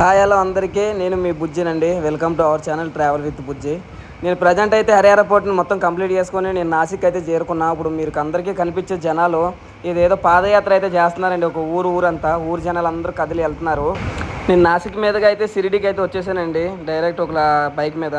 Hi hello అందరికీ. నేను మీ బుజ్జినండి. Welcome to our channel travel with Bujji నేను ప్రజెంట్ అయితే హరి ఎయిర్పోర్ట్ని మొత్తం కంప్లీట్ చేసుకొని నేను నాసిక్ అయితే చేరుకున్నా. ఇప్పుడు మీరు అందరికీ కనిపించే జనాలు ఇదేదో పాదయాత్ర అయితే చేస్తున్నారండి. ఒక ఊరు ఊరంతా ఊరు జనాలు అందరూ కదిలి వెళ్తున్నారు. నేను నాసిక్ మీదగా అయితే సిరిడికి అయితే వచ్చేసానండి. డైరెక్ట్ ఒక బైక్ మీద.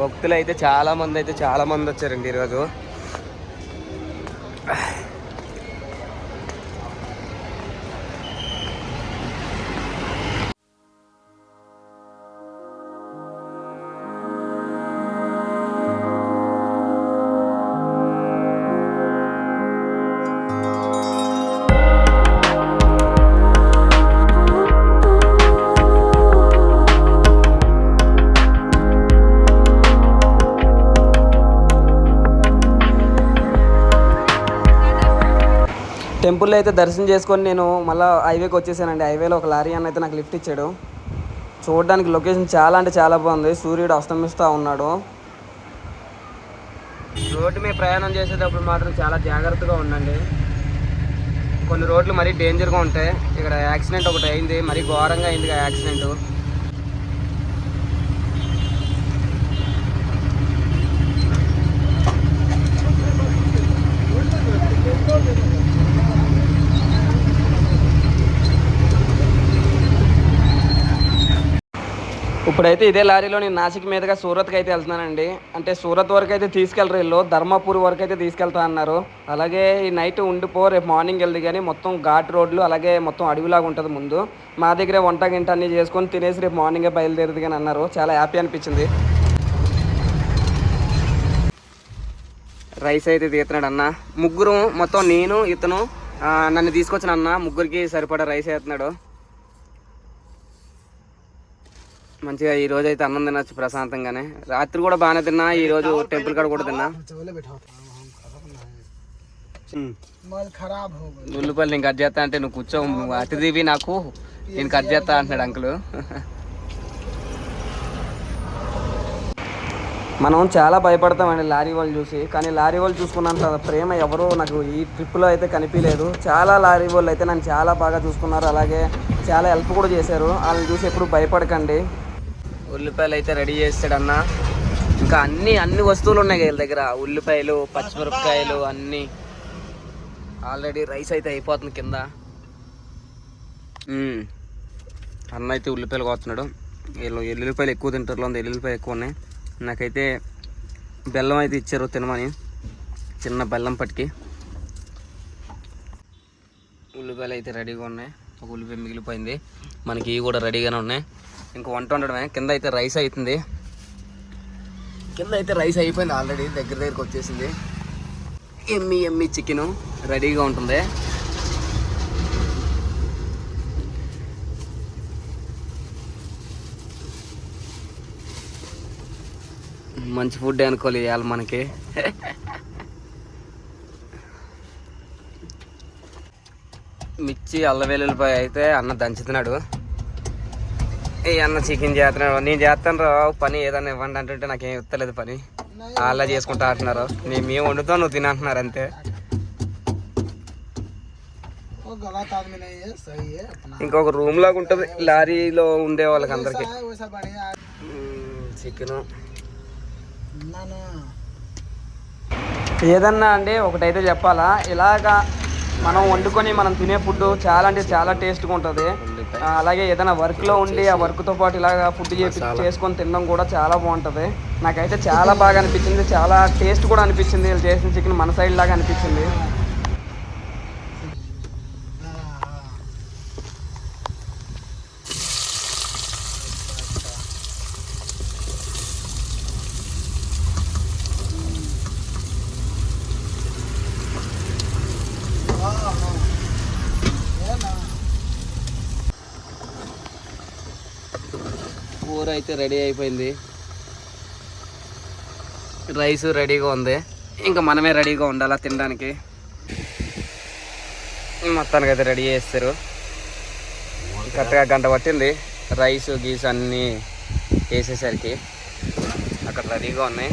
భక్తులు అయితే చాలామంది అయితే చాలామంది వచ్చారండి ఈరోజు. టెంపుల్లో అయితే దర్శనం చేసుకొని నేను మళ్ళీ హైవేకి వచ్చేసానండి. హైవేలో ఒక లారీ అన్న అయితే నాకు లిఫ్ట్ ఇచ్చాడు. చూడడానికి లొకేషన్ చాలా అంటే చాలా బాగుంది. సూర్యుడు అస్తమిస్తూ ఉన్నాడు. రోడ్డు మీద ప్రయాణం చేసేటప్పుడు మాత్రం చాలా జాగ్రత్తగా ఉండండి. కొన్ని రోడ్లు మరీ డేంజర్గా ఉంటాయి. ఇక్కడ యాక్సిడెంట్ ఒకటి అయింది. మరీ ఘోరంగా అయింది యాక్సిడెంట్. ఇప్పుడైతే ఇదే లారీలో నేను నాసిక్ మీదుగా సూరత్కి అయితే వెళ్తున్నానండి. అంటే సూరత్ వరకు అయితే తీసుకెళ్ళరు వీళ్ళు. ధర్మపూర్ వరకు అయితే తీసుకెళ్తా అన్నారు. అలాగే ఈ నైట్ ఉండిపో రేపు మార్నింగ్ వెళ్ళి కానీ మొత్తం ఘాట్ రోడ్లు అలాగే మొత్తం అడవిలాగా ఉంటుంది ముందు. మా దగ్గరే వంట గింట అన్ని చేసుకొని తినేసి రేపు మార్నింగే బయలుదేరుది కానీ అన్నారు. చాలా హ్యాపీ అనిపించింది. రైస్ అయితే తీస్తున్నాడు అన్న. ముగ్గురు మొత్తం నేను ఇతను నన్ను తీసుకొచ్చిన అన్న. ముగ్గురికి సరిపడా రైస్ వేస్తున్నాడు. మంచిగా ఈ రోజు అయితే అన్నం తినచ్చు ప్రశాంతంగానే. రాత్రి కూడా బాగానే తిన్నా ఈ రోజు టెంపుల్ కాడ కూడా తిన్నా. ఉల్లిపల్లి నేను కట్ చేస్తా అంటే నువ్వు కూర్చో అతిథివి నాకు. నేను కట్ చేస్తా అంటున్నాడు అంకులు. మనం చాలా భయపడతామండి లారీ వాళ్ళు చూసి కానీ లారీ వాళ్ళు చూసుకున్నంత ప్రేమ ఎవరు నాకు ఈ ట్రిప్లో అయితే కనిపించలేదు. చాలా లారీ వాళ్ళు అయితే నన్ను చాలా బాగా చూసుకున్నారు అలాగే చాలా హెల్ప్ కూడా చేశారు. వాళ్ళని చూసి ఎప్పుడు భయపడకండి. ఉల్లిపాయలు అయితే రెడీ చేస్తాడు అన్న ఇంకా అన్ని అన్ని వస్తువులు ఉన్నాయి వీళ్ళ దగ్గర. ఉల్లిపాయలు పచ్చిమిరపకాయలు అన్నీ. ఆల్రెడీ రైస్ అయితే అయిపోతుంది కింద. అన్న అయితే ఉల్లిపాయలు కోస్తున్నాడు. వీళ్ళు ఎల్లుల్లిపాయలు ఎక్కువ తింటారు ఉంది ఎల్లుల్లిపాయలు ఎక్కువ ఉన్నాయి. నాకైతే బెల్లం అయితే ఇచ్చారు తినమని. చిన్న బెల్లం పట్టుకి. ఉల్లిపాయలు అయితే రెడీగా ఉన్నాయి. ఒక ఉల్లిపాయ మిగిలిపోయింది. మనకి ఇవి కూడా రెడీగానే ఉన్నాయి. ఇంకా వంట వండడమే. కింద అయితే రైస్ అవుతుంది కింద అయితే రైస్ అయిపోయింది ఆల్రెడీ. దగ్గర దగ్గరకు వచ్చేసింది. ఎమ్మి ఎమ్మి చికెన్ రెడీగా ఉంటుంది. మంచి ఫుడ్ అనుకోవాలి ఇవాళ మనకి. మిర్చి అల్ల అయితే అన్న దంచుతున్నాడు. ఏ అన్న చికెన్ చేస్తున్నాడు నేను చేస్తాను పని ఏదన్నా ఇవ్వండి అంటుంటే నాకేం ఇస్తలేదు పని. అలా చేసుకుంటా అంటున్నారు. నేను మేము వండుతాం నువ్వు తినంటున్నారు అంతే. ఇంకొక రూమ్ లాగా ఉంటుంది లారీలో ఉండే వాళ్ళకి అందరికి. చికెన్. ఏదన్నా అండి ఒకటైతే చెప్పాలా? ఇలాగా మనం వండుకొని మనం తినే ఫుడ్ చాలా అంటే చాలా టేస్ట్గా ఉంటుంది. అలాగే ఏదైనా వర్క్లో ఉండి ఆ వర్క్తో పాటు ఇలాగా ఫుడ్ చేపి చేసుకొని తినడం కూడా చాలా బాగుంటుంది. నాకైతే చాలా బాగా అనిపించింది. చాలా టేస్ట్ కూడా అనిపించింది. వీళ్ళు చేసిన చికెన్ మన సైడ్ లాగా అనిపించింది. అయితే రెడీ అయిపోయింది. రైస్ రెడీగా ఉంది. ఇంకా మనమే రెడీగా ఉండాలా తినడానికి? మొత్తానికి అయితే రెడీ చేస్తారు. కరెక్ట్గా గంట పట్టింది. రైస్ గీస్ అన్నీ వేసేసరికి అక్కడ రెడీగా ఉన్నాయి.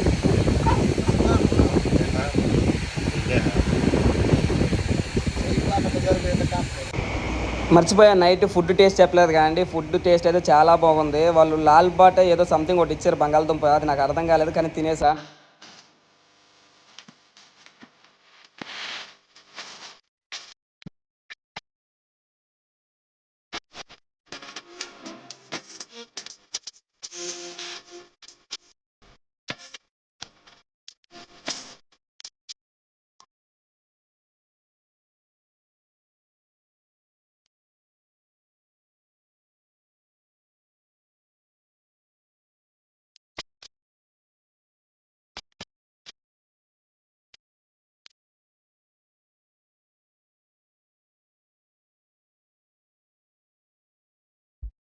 మర్చిపోయా నైట్ ఫుడ్ టేస్ట్ చెప్పలేదు కానీ ఫుడ్ టేస్ట్ అయితే చాలా బాగుంది. వాళ్ళు లాల్బాట ఏదో సంథింగ్ ఒకటి ఇచ్చారు బంగాళదుంప. అది నాకు అర్థం కాలేదు కానీ తినేసా.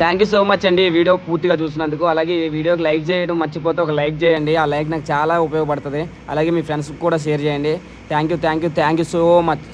థ్యాంక్ యూ సో మచ్ అండి. వీడియో పూర్తిగా చూసినందుకు. అలాగే ఈ వీడియోకి లైక్ చేయడం మర్చిపోతే ఒక లైక్ చేయండి. ఆ లైక్ నాకు చాలా ఉపయోగపడుతుంది. అలాగే మీ ఫ్రెండ్స్కి కూడా షేర్ చేయండి. Thank you thank you thank you so much